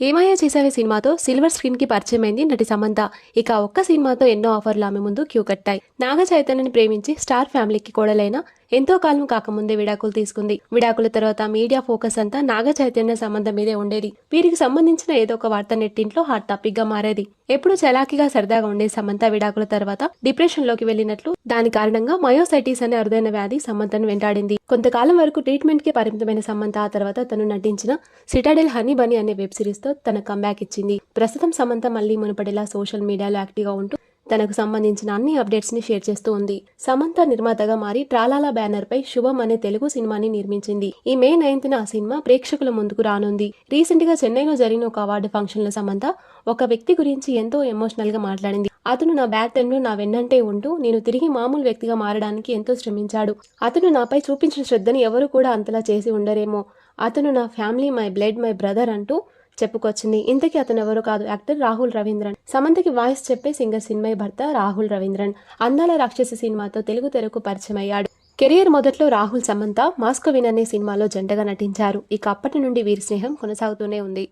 ఏమాయా చేసావే సినిమాతో? సిల్వర్ స్క్రీన్కి పరిచయం అయింది నటి సమంత. ఇక ఒక్క సినిమాతో ఎన్నో ఆఫర్లు ఆమె ముందు క్యూ కట్టాయి. నాగ చైతన్యని ప్రేమించి స్టార్ ఫ్యామిలీకి కోడలైన ఎంతో కాలం కాకముందే విడాకులు తీసుకుంది. విడాకుల తర్వాత మీడియా ఫోకస్ అంతా నాగ చైతన్య సంబంధం మీదే ఉండేది. వీరికి సంబంధించిన ఏదో ఒక వార్త నెట్టింట్లో హాట్ టాపిక్గా మారేది. ఎప్పుడు చలాకీగా సరదాగా ఉండే సమంత విడాకుల తర్వాత డిప్రెషన్లోకి వెళ్ళినట్లు దాని కారణంగా మయోసైటిస్ అనే అరుదైన వ్యాధి సమంతను వెంటాడింది. కొంతకాలం వరకు ట్రీట్మెంట్కి పరిమితమైన సమంత ఆ తర్వాత తను నటించిన సిటాడెల్ హనీ బనీ అనే వెబ్ సిరీస్తో తన కంబ్యాక్ ఇచ్చింది. ప్రస్తుతం సమంత మళ్ళీ మునుపటిలా సోషల్ మీడియాలో యాక్టివ్గా ఉంటూ తనకు సంబంధించిన అన్ని అప్డేట్స్ని షేర్ చేస్తూ ఉంది. సమంత నిర్మాతగా మారి ట్రాలాలా బ్యానర్ పై శుభం అనే తెలుగు సినిమాని నిర్మించింది. ఈ మే నైన్త్ ఆ సినిమా ప్రేక్షకుల ముందుకు రానుంది. రీసెంట్గా చెన్నైలో జరిగిన ఒక అవార్డు ఫంక్షన్లో సమంత ఒక వ్యక్తి గురించి ఎంతో ఎమోషనల్గా మాట్లాడింది. అతను నా బ్యాడ్ టైమ్లో నా వెన్నంటే ఉంటూ నేను తిరిగి మామూలు వ్యక్తిగా మారడానికి ఎంతో శ్రమించాడు. అతను నాపై చూపించిన శ్రద్ధని ఎవరు కూడా అంతలా చేసి ఉండరేమో. అతను నా family my blood my brother అంటూ చెప్పుకొచ్చింది. ఇంతకీ అతను ఎవరో కాదు యాక్టర్ రాహుల్ రవీంద్రన్. సమంతకి వాయిస్ చెప్పే సింగర్ సిన్మయ్ భర్త రాహుల్ రవీంద్రన్. అందాల రాక్షసి సినిమాతో తెలుగు తెరకు పరిచయం అయ్యాడు కెరియర్ మొదట్లో రాహుల్ సమంత మాస్కోవిన్ అనే సినిమాలో జంటగా నటించారు. ఇక అప్పటి నుండి వీరి స్నేహం కొనసాగుతూనే ఉంది.